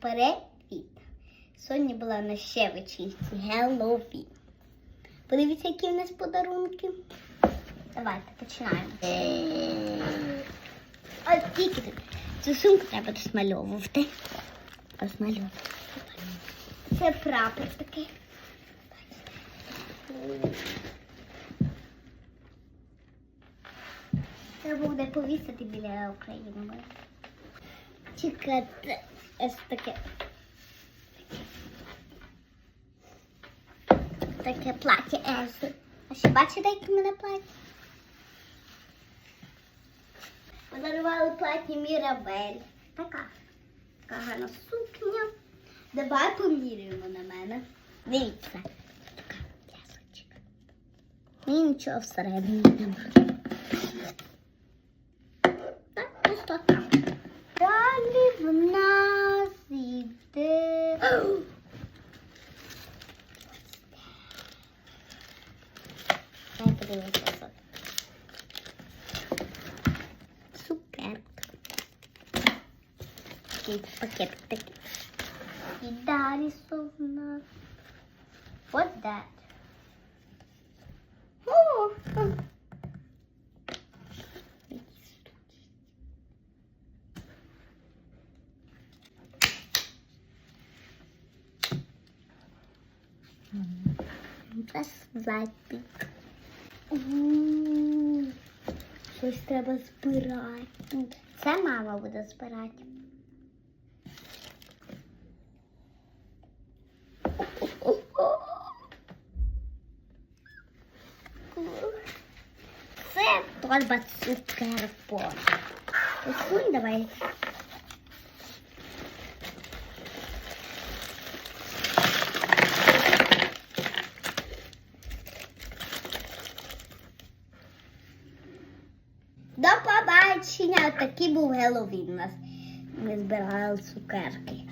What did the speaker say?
Привіт! Сьогодні була на ще вечірці Геловін. Подивіться, які в нас подарунки. Давайте починаємо. Ось тільки тут. Цю сумку треба розмальовувати. Розмальовувати. Це прапор такий. Треба буде повісити біля України. Чекайте, ось таке. Таке плаття Ельзи. А ще бачите, яке в мене плаття? Подарували плаття Мірабель. Така. Така гарна сукня. Давай поміряємо на мене. Дивіться. Така ясочка. І нічого всередині немає. Так, просто так. Далі в нас Цукерка. Такий пакет такий. І далі що в Злапі. Щось треба збирати. Це мама буде збирати. Це торба цукерпо. Усунь давай. До побачення. Такий був Геловін. Ми збирали цукерки.